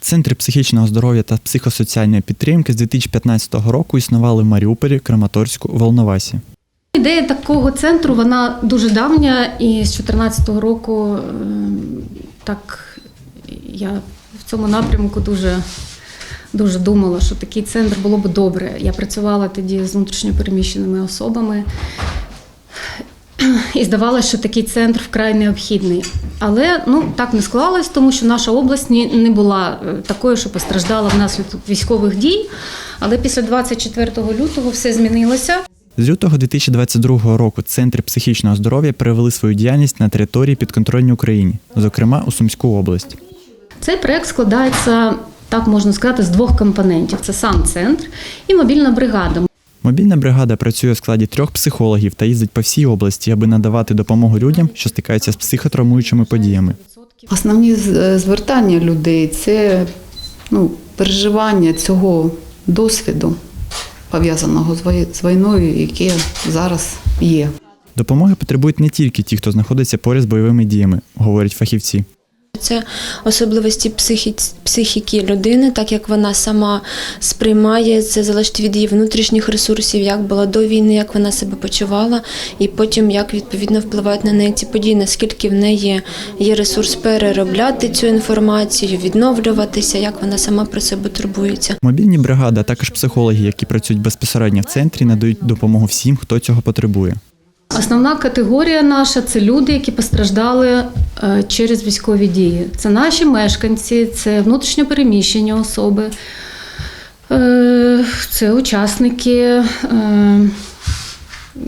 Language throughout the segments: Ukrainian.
Центри психічного здоров'я та психосоціальної підтримки з 2015 року існували в Маріуполі, Краматорську, Волновасі. Ідея такого центру вона дуже давня, і з 2014 року ем, так я в цьому напрямку дуже, дуже думала, що такий центр було б добре. Я працювала тоді з внутрішньопереміщеними особами. І здавалося, що такий центр вкрай необхідний. Але ну так не склалось, тому що наша область не була е, такою, що постраждала внаслідок військових дій. Але після 24 лютого все змінилося. З лютого 2022 року центри психічного здоров'я перевели свою діяльність на території підконтрольній Україні, зокрема у Сумську область. Цей проект складається, так можна сказати, з двох компонентів: це сам центр і мобільна бригада. Мобільна бригада працює в складі трьох психологів та їздить по всій області, аби надавати допомогу людям, що стикаються з психотравмуючими подіями. Основні звертання людей це ну, переживання цього досвіду, пов'язаного з війною, яке зараз є. Допомоги потребують не тільки ті, хто знаходиться поряд з бойовими діями, говорять фахівці. Це особливості психі... психіки людини, так як вона сама сприймає, це залежить від її внутрішніх ресурсів, як була до війни, як вона себе почувала, і потім як відповідно впливають на неї ці події, наскільки в неї є ресурс переробляти цю інформацію, відновлюватися, як вона сама про себе турбується. Мобільні бригади, а також психологи, які працюють безпосередньо в центрі, надають допомогу всім, хто цього потребує. Основна категорія наша це люди, які постраждали е, через військові дії. Це наші мешканці, це внутрішньопереміщені особи, е, це учасники е,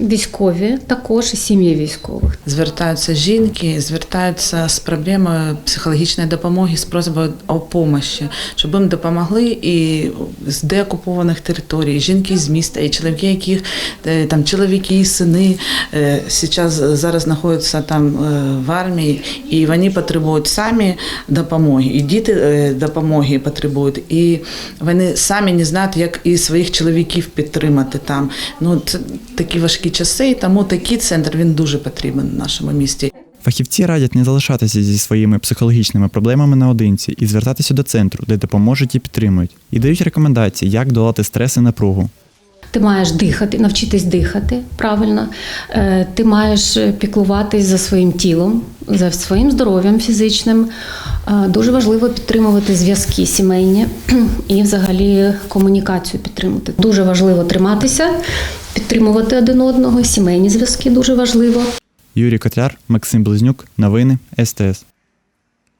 військові, також і сім'ї військових. Звертаються жінки, звертаються з проблемою психологічної допомоги, з просьбою о помощі, щоб їм допомогли і з деокупованих територій, жінки з міста, і чоловіки, яких е, там чоловіки, і сини е, зараз зараз знаходяться там е, в армії, і вони потребують самі допомоги, і діти допомоги потребують, і вони самі не знають, як і своїх чоловіків підтримати там. Ну це такі важкі часи, і тому такий центр він дуже потрібен в нашому місті. Фахівці радять не залишатися зі своїми психологічними проблемами наодинці і звертатися до центру, де допоможуть і підтримують, і дають рекомендації, як долати стрес і напругу. Ти маєш дихати, навчитись дихати правильно. Е, Ти маєш піклуватись за своїм тілом, за своїм здоров'ям фізичним. Е, Дуже важливо підтримувати зв'язки сімейні і взагалі комунікацію підтримувати. Дуже важливо триматися, підтримувати один одного. Сімейні зв'язки дуже важливо. Юрій Котляр, Максим Близнюк, новини СТС.